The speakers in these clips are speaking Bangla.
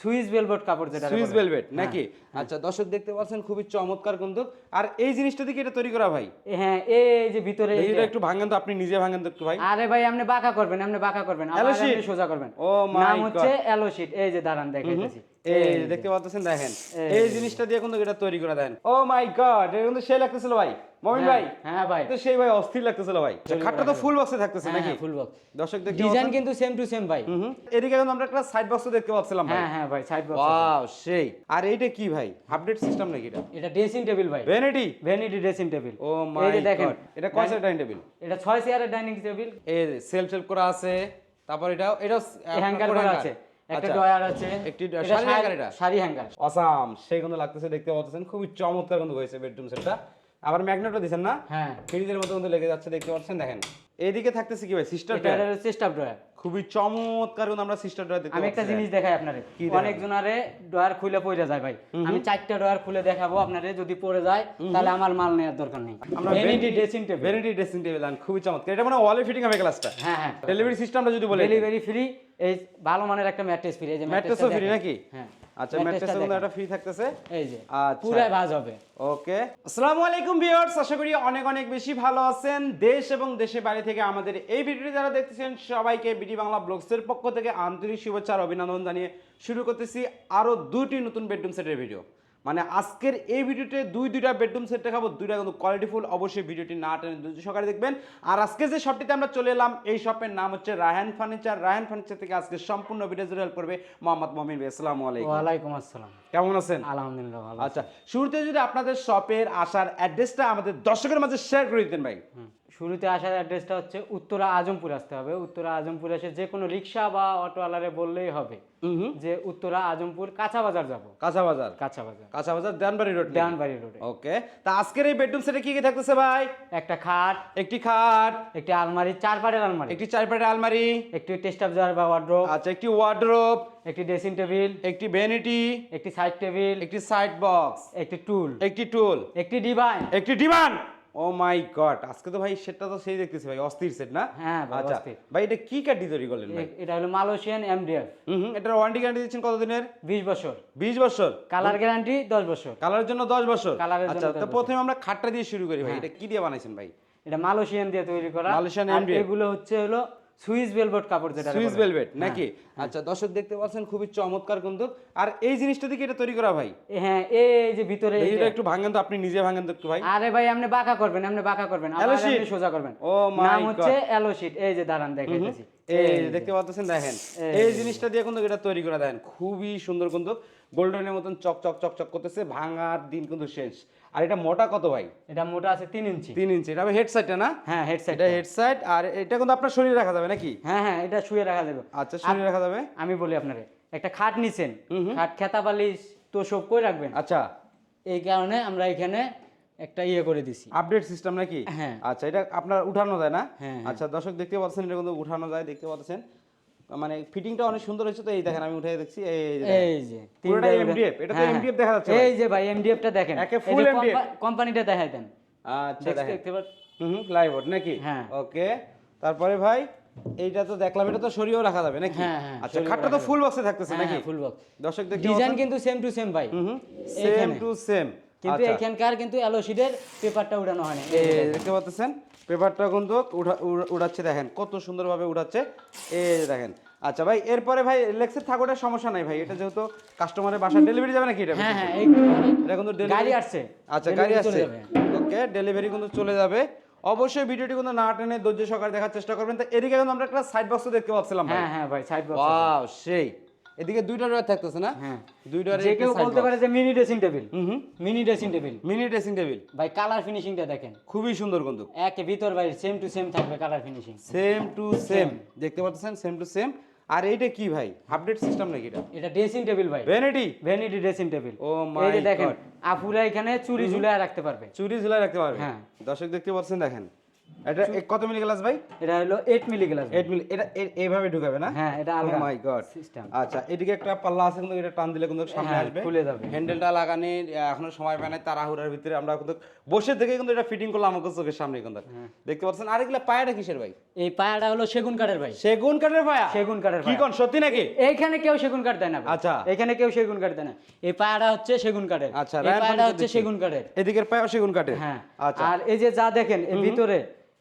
সুইস ভেলভেট কাপড় যেটা সুইস বলে। ভেলভেট নাকি? আচ্ছা দর্শক দেখতে পাচ্ছেন খুবই চমৎকার কিন্তু আর এই জিনিসটা দিকে এটা তৈরি করা ভাই? হ্যাঁ এই যে ভিতরে এই এটা একটু ভাঙেন তো আপনি নিজে ভাঙেন তো একটু ভাই। আরে ভাই আপনি বাঁকা করবেন আপনি বাঁকা করবেন। আপনি সোজা করবেন। ও my নাম হচ্ছে এলো শিট এই যে দাঁড়ান দেখাইতেছি এই দেখতে পাচ্ছেন দেখেন। এই জিনিসটা দিয়ে কিন্তু এটা তৈরি করা দেন। ও মাই গড এটা কিন্তু সেই লাগতেছিল ভাই। মমিন ভাই হ্যাঁ ভাই। তো সেই ভাই অস্থির লাগতেছিল ভাই। খাটটা তো ফুল বক্সে থাকতেছে নাকি? ফুল বক্স দর্শক দেখতে ডিজাইন কিন্তু সেম টু সেম ভাই। হুম হুম। এদিকে কিন্তু আমরা একটা সাইড বক্স দেখতে পাচ্ছিলাম ভাই। হ্যাঁ হ্যাঁ ভাই সাইড বক্স ওয়াও সেই। আর এইটা কি ভাই? আপডেট সিস্টেম নাকি এটা? এটা ড্রেসিং টেবিল ভাই। ভ্যানিটি ভ্যানিটি ড্রেসিং টেবিল ও এই যে দেখেন। এটা কয় সেট ডাইনিং টেবিল এটা ছয় চেয়ারের ডাইনিং টেবিল এই সেলফ সেলফ করা আছে। তারপর এটা এটা হ্যাঙ্গার করা আছে। একটা আচ্ছা। ডয়ার আছে। একটি শাড়ি শাড়ি- এটা? শাড়ি হ্যাঙ্গার অসাম সেই কিন্তু লাগতেছে দেখতে পাচ্ছেন। খুবই চমৎকার কিন্তু হয়েছে বেডরুম সেটটা আবার ম্যাগনেটও দিছেন না? হ্যাঁ। ফ্রিজের মতো কিন্তু লেগে যাচ্ছে দেখতে পাচ্ছেন দেখেন। এইদিকে থাকতেছে কি ভাই? সিস্টার এটা হচ্ছে স্টাফ ডয়ার খুবই চমৎকার কিন্তু আমরা সিস্টার ড্রয়ার দেখতে আমি একটা জিনিস দেখাই আপনারে। কি দেখাবেন? অনেক জনারে ডয়ার খুলে পড়ে যায় ভাই। আমি চারটা ডয়ার খুলে দেখাবো আপনারে যদি পড়ে যায় তাহলে আমার মাল নেওয়ার দরকার নেই। আমরা vanity dressing table vanity dressing table আন খুবই চমৎকার। এটা মানে ওয়ালে ফিটিং হবে ক্লাসটা হ্যাঁ হ্যাঁ। ডেলিভারি সিস্টেমটা যদি বলে ডেলিভারি ফ্রি এই ভালো মানের একটা ম্যাট্রেস ফ্রি এই যে ম্যাট্রেসও ফ্রি নাকি? হ্যাঁ। আচ্ছা ম্যাট্রেসের দেখেন। একটা ফ্রি থাকতেছে? এই যে আচ্ছা। পুরো ভাঁজ হবে। ওকে আসসালামু আলাইকুম ভিউয়ার্স আশা করি অনেক অনেক বেশি ভালো আছেন। দেশ এবং দেশের বাইরে থেকে আমাদের এই ভিডিওটি যারা দেখতেছেন সবাইকে বিডি বাংলা ব্লগসের পক্ষ থেকে আন্তরিক শুভেচ্ছা আর অভিনন্দন জানিয়ে শুরু করতেছি আরও দুটি নতুন বেডরুম সেটের ভিডিও মানে আজকের এই ভিডিওতে দুই দুইটা বেডরুম সেট দেখাবো দুইটা কিন্তু কোয়ালিটিফুল অবশ্যই ভিডিওটি না টেনে সহকারে দেখবেন। আর আজকে যে শপটিতে আমরা চলে এলাম এই শপের নাম হচ্ছে রায়হান ফার্নিচার রায়হান ফার্নিচার থেকে আজকে সম্পূর্ণ ভিডিও জুড়ে করবে মোহাম্মদ মমিন আসসালামু আলাইকুম। ওয়ালাইকুম আসসালাম। কেমন আছেন? আলহামদুলিল্লাহ ভালো আচ্ছা শুরুতে যদি আপনাদের শপের আসার অ্যাড্রেসটা আমাদের দর্শকের মাঝে শেয়ার করে দিতেন ভাই। শুরুতে আসার অ্যাড্রেসটা হচ্ছে উত্তরা আজমপুর আসতে হবে। উত্তরা আজমপুর এসে যে কোনো রিক্সা বা অটোওয়ালারে বললেই হবে যে উত্তরা আজমপুর কাঁচা বাজার যাব। কাঁচা বাজার? কাঁচা বাজার। কাঁচা বাজার দেনবাড়ি রোড দেওয়ানবাড়ি রোডে ওকে তা আজকের এই বেডরুম সেটে কি কি থাকতেছে ভাই? একটা খাট একটি খাট একটি আলমারি চার পাটের আলমারি। একটি চারপাটের আলমারি একটি টেস্ট জার বা ওয়ার্ড্রোব আচ্ছা একটি ওয়ার্ডরোব একটি ড্রেসিং টেবিল একটি ভ্যানিটি একটি সাইড টেবিল একটি সাইড বক্স একটি টুল একটি টুল একটি ডিভাইন একটি ডিমান্ড ও মাই গড আজকে তো ভাই সেটটা তো সেই দেখতেছি ভাই অস্থির সেট না? হ্যাঁ আচ্ছা ভাই এটা কি কাটি তৈরি করলেন ভাই? এটা হলো মালয়েশিয়ান এমডিএফ হুম এটার ওয়ারেন্টি গ্যারান্টি দিচ্ছেন কতদিনের? বিশ বছর। বিশ বছর। কালার গ্যারান্টি দশ বছর। কালারের জন্য দশ বছর? কালারের আচ্ছা তো হ্যাঁ। প্রথমে আমরা খাটটা দিয়ে শুরু করি ভাই এটা কি দিয়ে বানাইছেন ভাই? এটা মালয়েশিয়ান দিয়ে তৈরি করা। মালয়েশিয়ান এমডিএফ এগুলো হচ্ছে হলো সুইস ভেলভেট কাপড় যেটা সুইস। ভেলভেট নাকি? আচ্ছা দর্শক দেখতে পাচ্ছেন খুবই চমৎকার কিন্তু আর এই জিনিসটা দিকে এটা তৈরি করা ভাই হ্যাঁ এই যে ভিতরে এটা একটু ভাঙেন তো আপনি নিজে ভাঙেন তো একটু ভাই। আরে ভাই আপনি বাঁকা করবেন আপনি বাঁকা করবেন। আপনি সোজা করবেন। ও my নাম হচ্ছে এলো শিট এই যে দাঁড়ান দেখাইতেছি। এই যে দেখতে পাচ্ছেন দেখেন। এই জিনিসটা দিয়ে কিন্তু এটা তৈরি করা দেখেন খুবই সুন্দর কিন্তু গোল্ডেনের মতন চক চক চক চক করতেছে ভাঙার দিন কিন্তু শেষ। আর এটা মোটা কত ভাই? এটা মোটা আছে তিন ইঞ্চি। তিন ইঞ্চি। এটা হেড সাইডটা না? হ্যাঁ হেডসেট এটা হেড সাইড আর এটা কিন্তু আপনার শরীরে রাখা যাবে নাকি? হ্যাঁ হ্যাঁ এটা শুয়ে রাখা যাবে। আচ্ছা শরীরে রাখা যাবে? আমি বলি আপনারে একটা খাট নিছেন খাট খেতা বালিশ তো সব কই রাখবেন? আচ্ছা। এই কারণে আমরা এখানে একটা ইয়ে করে দিছি। আপডেট সিস্টেম নাকি? হ্যাঁ। আচ্ছা এটা আপনার উঠানো যায় না? হ্যাঁ, আচ্ছা দর্শক দেখতে পাচ্ছেন এটা কিন্তু উঠানো যায় দেখতে পাচ্ছেন। মানে ফিটিংটা অনেক সুন্দর হয়েছে তো এই দেখেন আমি উঠে দেখছি এই যে। এই যে পুরোটা MDF, এটা তো হ্যাঁ, MDF দেখা যাচ্ছে এই যে ভাই এমডিএফটা দেখেন। একে full MDF কোম্পানিটা দেখাই দেন। আচ্ছা দেখতে হুম হুম প্লাইবোর্ড নাকি? হ্যাঁ। ওকে তারপরে ভাই এইটা তো দেখলাম এটা তো সরিয়েও রাখা যাবে নাকি? হ্যাঁ, হ্যাঁ, আচ্ছা খাটটা তো ফুল বক্সে থাকতেছে নাকি? ফুল বক্স দর্শক দেখতে ডিজাইন কিন্তু সেম টু সেম ভাই। সেম টু সেম কিন্তু এখানকার কিন্তু এলোসিডের পেপারটা উঠানো হয় না দেখতে পাচ্ছেন? পেপারটা কিন্তু উড়াচ্ছে দেখেন। কত সুন্দরভাবে উড়াচ্ছে। যে দেখেন। আচ্ছা ভাই এরপরে ভাই লেক্সের থাকোটার সমস্যা নাই ভাই। এটা যেহেতু কাস্টমারের বাসা ডেলিভারি যাবে নাকি এটা? হ্যাঁ হ্যাঁ এটা কিন্তু গাড়ি আসছে। আচ্ছা গাড়ি আসছে। ওকে ডেলিভারি কিন্তু চলে যাবে। অবশ্যই ভিডিওটি কিন্তু না টেনে ধৈর্য সহকারে দেখার চেষ্টা করবেন। তো এদিকে কিন্তু আমরা একটা সাইড বক্স দেখতে পাচ্ছিলাম হ্যাঁ হ্যাঁ ভাই সাইড বক্স সেই। এদিকে দুইটা ডোর থাকতেছে না? হ্যাঁ। দুইটা যে কেউ বলতে পারে যে মিনি ড্রেসিং টেবিল হুম। Mini dressing table mini dressing table ভাই কালার ফিনিশিংটা দেখেন। খুবই সুন্দর কিন্তু। একে ভিতর বাইরে সেম টু সেম থাকবে colour finishing same to same দেখতে পাচ্ছেন? সেম টু সেম আর এইটা কি ভাই? আপডেট সিস্টেম নাকি এটা? এটা ড্রেসিং টেবিল ভাই। ভ্যানিটি ভ্যানিটি ড্রেসিং টেবিল ও এই যে মাই দেখেন আপুরা এখানে চুরি ঝুলায় রাখতে পারবে। চুরি ঝুলাই রাখতে পারবে। হ্যাঁ। দর্শক দেখতে পাচ্ছেন দেখেন। এটা কত মিলি গ্লাস ভাই? এটা হলো এইট মিলি গ্লাস 8 মিলি এটা এইভাবে ঢুকাবে না? হ্যাঁ এটা আলগা মাই গড সিস্টেম আচ্ছা এদিকে একটা পাল্লা আছে কিন্তু এটা টান দিলে কিন্তু সামনে হ্যাঁ, আসবে। খুলে যাবে। হ্যান্ডেলটা লাগানি এখনও সময় পায় নাই তাড়াহুড়ার ভিতরে আমরা কিন্তু বসে থেকে কিন্তু এটা ফিটিং করলাম আমাকে চোখের সামনে কিন্তু। হ্যাঁ। দেখতে পাচ্ছেন? আর এগুলা পায়াটা কিসের ভাই? এই পায়াটা হলো সেগুন কাঠের ভাই। সেগুন কাঠের পায়া? সেগুন কাঠের কি কোন সত্যি নাকি? এইখানে কেউ সেগুন কাঠ দেয় না আচ্ছা। এখানে কেউ সেগুন কাঠ দেয় না। এই পায়াটা হচ্ছে সেগুন কাঠের। আচ্ছা, এই পায়াটা হচ্ছে সেগুন কাঠের। এদিকের পায়া সেগুন কাঠের। হ্যাঁ। আচ্ছা। আর এই যে যা দেখেন এর ভিতরে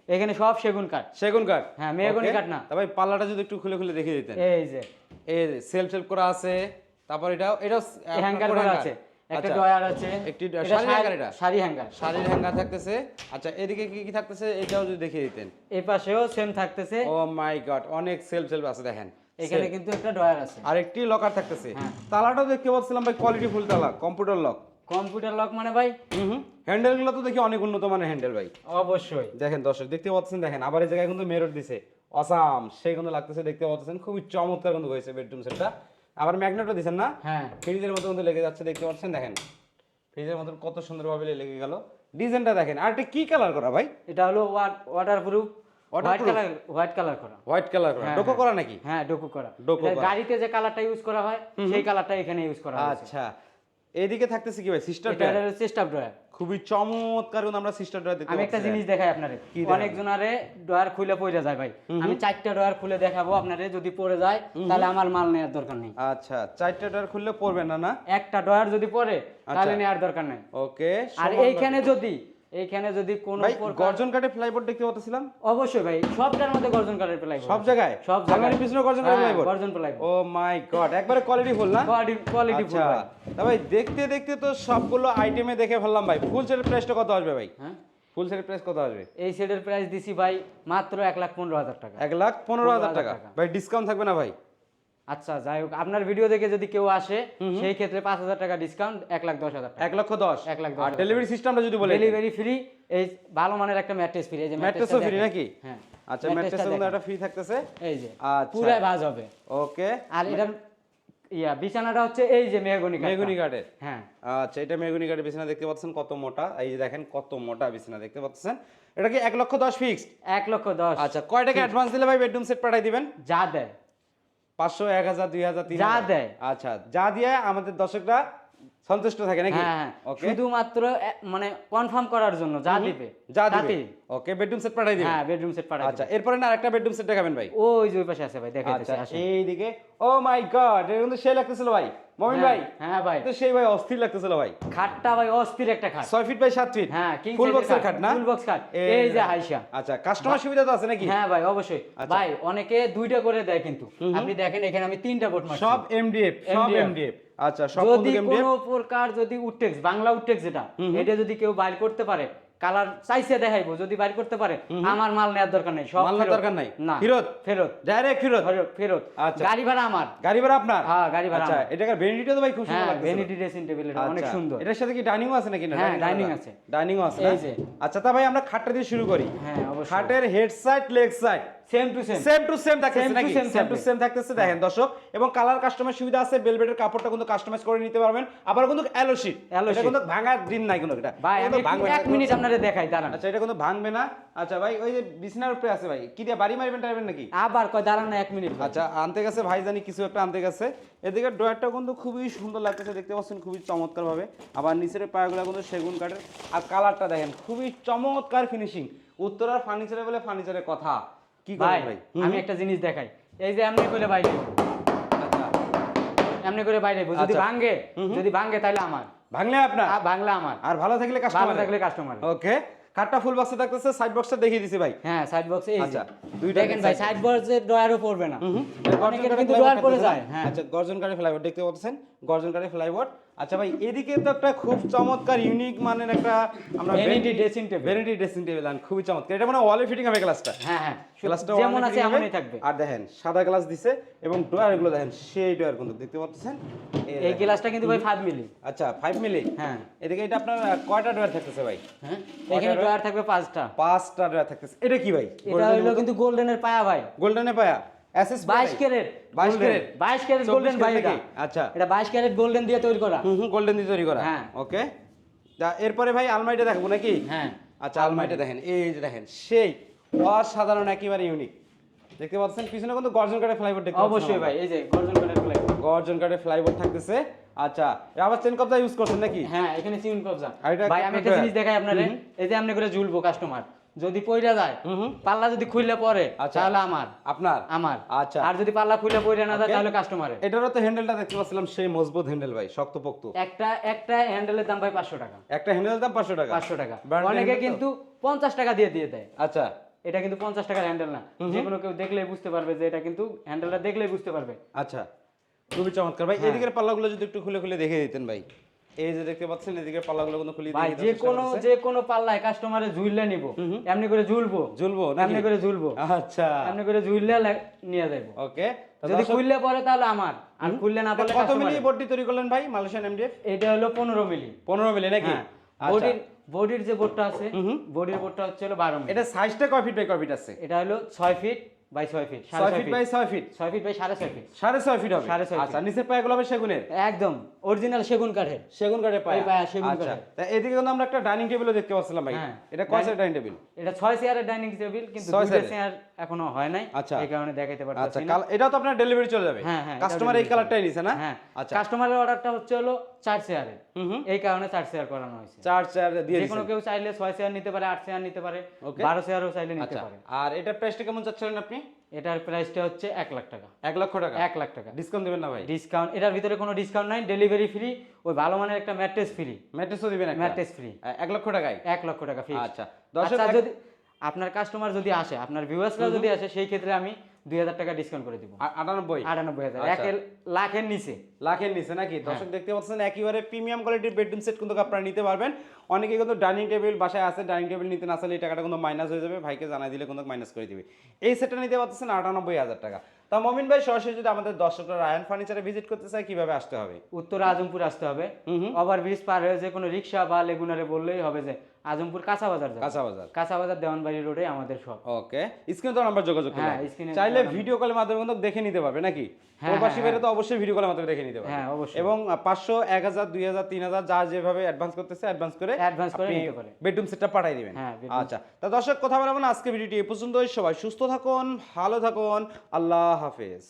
এখানে সব সেগুন কাঠ। সেগুন কাঠ? হ্যাঁ, মেহগনি কাঠ না। তা ভাই পাল্লাটা যদি একটু খুলে খুলে দেখিয়ে দিতেন। এই যে। এই সেলফ সেলফ করা আছে। তারপর এটাও এটাও হ্যাঙ্গার করা আছে। একটা আচ্ছা। ডয়ার আছে। একটি শাড়ি শাড়ি- hanger এটা? শাড়ি হ্যাঙ্গার শাড়ির হ্যাঙ্গার থাকতেছে। আচ্ছা এদিকে কি কি থাকতেছে? এটাও যদি দেখিয়ে দিতেন। এই পাশেও সেম থাকতেছে। ও মাই গড অনেক সেলফ সেলফ আছে দেখেন। এখানে কিন্তু একটা ডয়ার আছে। আর একটি লকার থাকতেছে। হ্যাঁ। তালাটাও দেখতে বলছিলাম ভাই কোয়ালিটি ফুল তালা কম্পিউটার লক কম্পিউটার লক মানে ভাই হুম। হ্যান্ডেলগুলো তো দেখি অনেক উন্নত মানের হ্যান্ডেল ভাই। অবশ্যই। দেখেন দর্শক দেখতে পাচ্ছেন দেখেন আবার এই জায়গায় কিন্তু মেরর দিছে। অসাম সেই কিন্তু লাগতেছে দেখতে পাচ্ছেন খুবই চমৎকার কিন্তু হয়েছে বেডরুম সেটটা আবার ম্যাগনেটও দিছেন না? হ্যাঁ। ফ্রিজের মতো কিন্তু লেগে যাচ্ছে দেখতে পাচ্ছেন দেখেন। ফ্রিজের মতন কত সুন্দরভাবে লেগে গেল। ডিজাইনটা দেখেন আর এটা কি কালার করা ভাই? এটা হলো waterproof white colour white colour করা। হোয়াইট কালার করা হ্যাঁ, ডোকো হ্যাঁ। করা নাকি? হ্যাঁ ডোকো করা। ডোকো গাড়িতে যে কালারটা ইউজ করা হয় সেই কালারটা এখানে ইউজ করা আচ্ছা। এইদিকে থাকতেছে কি ভাই সিস্টার হচ্ছে ড্রয়ার খুবই চমৎকার আমরা সিস্টার ড্রয়ার দেখতে আমি একটা জিনিস দেখাই আপনারে। কি দেখাবেন? অনেক জনারে ড্রয়ার খুলে পড়ে যায় ভাই। আমি চারটা ড্রয়ার খুলে দেখাবো আপনারে যদি পড়ে যায় তাহলে আমার মাল নেওয়ার দরকার নেই। আচ্ছা চারটা ড্রয়ার খুললে পড়বে না না? একটা ড্রয়ার যদি পড়ে তাহলে নেয়ার নেওয়ার দরকার নেই। ওকে আর এইখানে যদি এইখানে যদি কোন গর্জন কাঠে ফ্লাইবোর্ড দেখতে পাচ্ছিলাম? অবশ্যই ভাই সবটার মধ্যে গর্জন কালার প্লাই সব জায়গায়? সব আলমারির পিছনে গর্জন কাঠের ফ্লাইবোর্ড গর্জন প্লাই ও মাই গড একবারে কোয়ালিটি ফুল না? কোয়ালিটি কোয়ালিটি ফুল ভাই। তা ভাই দেখতে দেখতে তো সবগুলো আইটেমে দেখে ফেললাম ভাই। ফুল সেটের প্রাইসটা কত আসবে ভাই? হ্যাঁ? ফুল সেটের প্রাইস কত আসবে? এই সেটের প্রাইস দিছি ভাই মাত্র এক লাখ পনেরো হাজার টাকা। এক লাখ পনেরো হাজার 15,000 টাকা। টাকা। ভাই ডিসকাউন্ট থাকবে না ভাই? আচ্ছা যাই হোক আপনার ভিডিও দেখে যদি কেউ আসে সেই ক্ষেত্রে পাঁচ হাজার টাকা ডিসকাউন্ট এক লাখ দশ হাজার এক লক্ষ দশ? এক লাখ দশ ডেলিভারি সিস্টেমটা যদি বলে ডেলিভারি ফ্রি এই ভালো মানের একটা ম্যাট্রেস ফ্রি এই যে ম্যাট্রেসও ফ্রি নাকি? হ্যাঁ। আচ্ছা কিন্তু দেখেন। একটা ফ্রি থাকতেছে? এই যে আচ্ছা। পুরাই ভাজ হবে। ওকে আর এটার ইয়া বিছানাটা হচ্ছে এই যে মেহগনি কাঠটা। মেগুনি কাঠের। হ্যাঁ। আচ্ছা এটা মেগুনি কাঠের বিছানা দেখতে পাচ্ছেন কত মোটা? এই যে দেখেন কত মোটা বিছানা দেখতে পাচ্ছেন। এটা কি এক লক্ষ দশ ফিক্সড এক লক্ষ দশ। আচ্ছা কয় টাকা অ্যাডভান্স দিলে ভাই বেডরুম সেট পাঠাই দিবেন? যা দেয়। পাঁচশো এক হাজার দুই হাজার তিন যা দেয়। আচ্ছা যা দিয়ে আমাদের দর্শকরা সন্তুষ্ট থাকে নাকি? হ্যাঁ হ্যাঁ। শুধুমাত্র মানে কনফার্ম করার জন্য যা দিবে। যা দিবে। ওকে বেডরুম সেট পাঠাই দিবেন হ্যাঁ বেডরুম সেট পাঠাই আচ্ছা এরপরে না আরেকটা বেডরুম সেট দেখাবেন ভাই। ওই যে ওই পাশে আছে ভাই আচ্ছা দেখাইতেছি আসেন। এইদিকে। ও মাই গড এটা কিন্তু সেই লাগতেছিল ভাই। মমিন ভাই হ্যাঁ, হ্যাঁ ভাই। তো সেই ভাই অস্থির লাগতেছিল ভাই। খাটটা ভাই অস্থির একটা খাট। ছয় ফিট বাই সাত ফিট হ্যাঁ কিং ফুল বক্সের খাট না? ফুল বক্স খাট। এই যে হাইসা। আচ্ছা কাস্টমার সুবিধা তো আছে নাকি? হ্যাঁ ভাই অবশ্যই। আচ্ছা। ভাই অনেকে দুইটা করে দেয় কিন্তু। আপনি দেখেন এখানে আমি তিনটা বোট মারছি। সব এমডিএফ সব এমডিএফ আচ্ছা যদি কোনো প্রকার যদি উটেক্স বাংলা উটেক্স যেটা এটা যদি কেউ বাইর করতে পারে কালার চাইছে দেখাইবো যদি বাইর করতে পারে আমার মাল নেওয়ার দরকার নাই সব মাল। দরকার নাই? না ফেরত? ফেরত। ডাইরেক্ট ফেরত? ফেরত আচ্ছা। গাড়ি ভাড়া আমার। গাড়ি ভাড়া আপনার? হ্যাঁ, গাড়ি ভাড়া আচ্ছা। এটাকার তো ভাই? খুব সুন্দর লাগছে ভ্যানিটি ড্রেসিং টেবিল এটা অনেক সুন্দর। এটার সাথে কি ডাইনিং আছে নাকি? না হ্যাঁ, dining আছে। ডাইনিং আছে এই যে। আচ্ছা তা ভাই আমরা খাটটা দিয়ে শুরু করি। হ্যাঁ অবশ্যই। খাটের head side leg side same to same same to same থাকতেছে নাকি? সেম টু সেম থাকতেছে দেখেন দর্শক। এবং কালার কাস্টমার সুবিধা আছে বেলভেটের কাপড়টা কিন্তু কাস্টমাইজ করে নিতে পারবেন। আবার কিন্তু অ্যালো শীট কিন্তু ভাঙার দিন নাই কোনো এটা ভাই আমি এক মিনিট আপনাদের দেখাই দাঁড়ান। আচ্ছা এটা কিন্তু ভাঙবে না। আচ্ছা ভাই ওই যে বিছনার উপরে আছে ভাই কি দিয়ে বাড়ি মারবেন টাইবেন নাকি? আবার কয় দাঁড়ান না এক মিনিট আচ্ছা আনতে গেছে ভাই জানি কিছু একটা আনতে গেছে। এদিকে ড্রয়ারটা কিন্তু খুবই সুন্দর লাগতেছে দেখতে পাচ্ছেন খুবই চমৎকার ভাবে আবার নিচের পায়াগুলো কিন্তু সেগুন কাঠের। আর কালারটা দেখেন খুবই চমৎকার ফিনিশিং উত্তরার ফার্নিচারে বলে ফার্নিচারের কথা। কি ভাই আমি একটা জিনিস দেখাই। এই যে এমনি করে বাইরে। আচ্ছা। এমনি করে বাইরে যদি আচ্ছা। ভাঙে যদি ভাঙে তাহলে আমার। ভাঙলে আপনার? বাংলা আমার। আর ভালো থাকলে ভালো কাস্টমার থাকলে কাস্টমার ওকে। কাঠটা ফুল বক্সে থাকতেছে সাইড বক্সটা দেখিয়ে দিছি ভাই। হ্যাঁ সাইড বক্সে এই আচ্ছা, দুইটা দেখেন ভাই সাইড বক্সের ড্রয়ারও পড়বে না। অনেকের কিন্তু flyboard পড়ে যায়? হ্যাঁ। আচ্ছা গর্জন কাঠের ফ্লাইবোর্ড দেখতে পাচ্ছেন? গর্জন কাঠের ফ্লাইবোর্ড আচ্ছা ভাই এদিকে তো একটা খুব চমৎকার ইউনিক মানের একটা আমরা vanity dressing table vanity dressing table আন খুবই চমৎকার। এটা মানে ওয়ালে ফিটিং হবে গ্লাসটা হ্যাঁ হ্যাঁ। গ্লাসটা যেমন আছে এমনই থাকবে। আর দেখেন সাদা গ্লাস দিছে এবং ডয়ারগুলো দেখেন সেই ডয়ার কিন্তু দেখতে পাচ্ছেন? এই গ্লাসটা কিন্তু ভাই 5 মিলি আচ্ছা 5 মিলি হ্যাঁ। এদিকে এটা আপনার কয়টা ডয়ার থাকতেছে ভাই? হ্যাঁ এখানে ড্রয়ার থাকবে পাঁচটা। পাঁচটা ডয়ার থাকতেছে। এটা কি ভাই? এটা হলো কিন্তু গোল্ডেনের পায়া ভাই। গোল্ডেনের পায়া? SS 22 carat 22 carat? 22 carat golden ভাই এটা আচ্ছা। এটা 22 ক্যারেট গোল্ডেন দিয়ে তৈরি করা। হুম হুম গোল্ডেন দিয়ে তৈরি করা। হ্যাঁ। ওকে। এরপরে ভাই আলমারিটা দেখাবো নাকি? হ্যাঁ। আচ্ছা আলমারিটা দেখেন। এই যে দেখেন সেই অসাধারণ একেবারে ইউনিক দেখতে পাচ্ছেন? পিছনে কিন্তু গর্জন কাঠের ফ্লাইবোর্ড দেখতে পাচ্ছেন অবশ্যই ভাই এই যে গর্জন কাঠের ফ্লাই গর্জন কাঠের ফ্লাইবোর্ড থাকতেছে। আচ্ছা আবার চেন কপটা ইউজ করছেন নাকি? হ্যাঁ এখানে চিউন কবজা ভাই আমি একটা জিনিস দেখাই আপনারে। এই যে আপনি করে ঝুলবো কাস্টমার যদি পইরা যায় পাল্লা যদি খুললে পরে আচ্ছা। তাহলে আমার। আপনার? আমার। আচ্ছা। আর যদি পাল্লা খুললে পইরা না যায় তাহলে কাস্টমারের এটারও তো হ্যান্ডেলটা দেখতে পাচ্ছিলাম সেই মজবুত হ্যান্ডেল ভাই শক্তপোক্ত। একটা একটা হ্যান্ডেলের দাম ভাই পাঁচশো টাকা। একটা হ্যান্ডেলের দাম পাঁচশো টাকা? পাঁচশো টাকা। অনেকে কিন্তু পঞ্চাশ টাকা দিয়ে দিয়ে দেয়। আচ্ছা। এটা কিন্তু পঞ্চাশ টাকার হ্যান্ডেল না। যে কোনো কেউ দেখলেই বুঝতে পারবে যে এটা কিন্তু হ্যান্ডেলটা দেখলেই বুঝতে পারবে। আচ্ছা। খুবই চমৎকার। ভাই হ্যাঁ। এদিকের পাল্লাগুলো যদি একটু খুলে খুলে দেখে দিতেন ভাই। এই যে দেখতে পাচ্ছেন এদিকের পাল্লাগুলো কিন্তু খুলে ভাই যে কোনো যে কোনো পাল্লায় কাস্টমারে ঝুললে নিব। এমনি করে ঝুলবো। ঝুলবো এমনি করে ঝুলবো। আচ্ছা। এমনি করে ঝুললে নিয়ে যাব ওকে যদি খুললে পরে তাহলে আমার। আর খুললে না পারলে কত মিলি। বোর্ডটি তৈরি করলেন ভাই মালয়েশিয়ান এমডিএফ এটা হলো পনেরো মিলি। পনেরো মিলি নাকি? হ্যাঁ। আচ্ছা। বডির বডির যে বোর্ডটা আছে বডির বোর্ডটা হচ্ছে হলো বারো মিলি। এটা সাইজটা কয় ফিট বাই কয় ফিট আছে? এটা হলো ছয় ফিট বাই ছয় ফিট ছয় ফিট বাই ছয় ফিট ছয় ফিট বাই সাড়ে ছয় ফিট সাড়ে ছয় ফিট হবে। সাড়ে ছয় আচ্ছা নিচের পায়াগুলো হবে সেগুনের? একদম অরিজিনাল সেগুন কাঠের। সেগুন কাঠের পায়া। পায়া সেগুন আচ্ছা কাঠের। এদিকে কিন্তু আমরা একটা ডাইনিং টেবিলও দেখতে পাচ্ছিলাম ভাই। হ্যাঁ। এটা কয় ডাইনিং টেবিল এটা ছয় চেয়ারের ডাইনিং টেবিল কিন্তু চেয়ার এখনও হয় নাই। আচ্ছা। এই কারণে দেখাইতে আচ্ছা পারতেছি না। কাল- এটাও তো আপনার ডেলিভারি চলে যাবে। হ্যাঁ, হ্যাঁ, কাস্টমার এই কালারটাই নিছে না? হ্যাঁ আচ্ছা। কাস্টমারের অর্ডারটা হচ্ছে হলো চার চেয়ারের এই কারণে চার চেয়ার করানো হয়েছে। চার চেয়ার দিয়ে যে কোনো কেউ চাইলে ছয় চেয়ার নিতে পারে আট চেয়ার নিতে পারে. বারো চেয়ারও চাইলে নিতে আচ্ছা পারে। আর এটার প্রাইসটা কেমন চাচ্ছিলেন আপনি? এটার প্রাইসটা হচ্ছে এক লাখ টাকা। এক লক্ষ টাকা? এক লাখ টাকা। ডিসকাউন্ট দেবেন না ভাই? ডিসকাউন্ট এটার ভিতরে কোনো ডিসকাউন্ট নাই ডেলিভারি ফ্রি ওই ভালো মানের একটা ম্যাট্রেস ফ্রি ম্যাট্রেসও দিবেন ম্যাট্রেস ফ্রি এক লক্ষ টাকায়? এক লক্ষ টাকা ফ্রি আচ্ছা দর্শক আচ্ছা যদি আপনার কাস্টমার যদি আসে আপনার ভিউয়ার্সরা যদি আসে সেই ক্ষেত্রে আমি দুই হাজার টাকা ডিসকাউন্ট করে দিব। আটানব্বই। আটানব্বই হাজার। আচ্ছা। এক লাখের নিচে। লাখের নিচে নাকি? দর্শক দেখতে পাচ্ছেন একেবারে প্রিমিয়াম কোয়ালিটির বেডরুম সেট কিন্তু আপনারা নিতে পারবেন। অনেকে কিন্তু ডাইনিং টেবিল বাসায় আছে ডাইনিং টেবিল নিতে না চাইলে এই টাকাটা কিন্তু মাইনাস হয়ে যাবে। ভাইকে জানাই দিলে কিন্তু মাইনাস করে দিবে। এই সেটটা নিতে পারতেছেন আটানব্বই হাজার টাকা। তা মমিন ভাই সরাসরি যদি আমাদের দর্শকরা রায়ন ফার্নিচারে ভিজিট করতে চায় কীভাবে আসতে হবে? উত্তর আজমপুর আসতে হবে। হুম হুম। ওভার ব্রিজ পার হয়ে যে কোনো রিক্সা বা লেগুনারে বললেই হবে যে আজমপুর কাঁচা বাজার কাঁচা বাজার। কাঁচা বাজার দেওয়ানবাড়ি রোডে আমাদের সব ওকে স্ক্রিনে তো নাম্বার যোগাযোগ হ্যাঁ, এ চাইলে ভিডিও কলের মাধ্যমে কিন্তু দেখে নিতে পারবে নাকি? প্রবাসী ভাইরা তো অবশ্যই ভিডিও কলের মাধ্যমে দেখে নিতে পারবে। হ্যাঁ অবশ্যই। এবং পাঁচশো এক হাজার দুই হাজার তিন হাজার যা যেভাবে অ্যাডভান্স করতেছে অ্যাডভান্স করে অ্যাডভান্স করে নিতে পারে। বেডরুম সেটটা পাঠিয়ে দিবেন। হ্যাঁ, আচ্ছা তা দর্শক কথা বলব না আজকে ভিডিওটি এই পর্যন্তই। সবাই সুস্থ থাকুন ভালো থাকুন। আল্লাহ হাফেজ।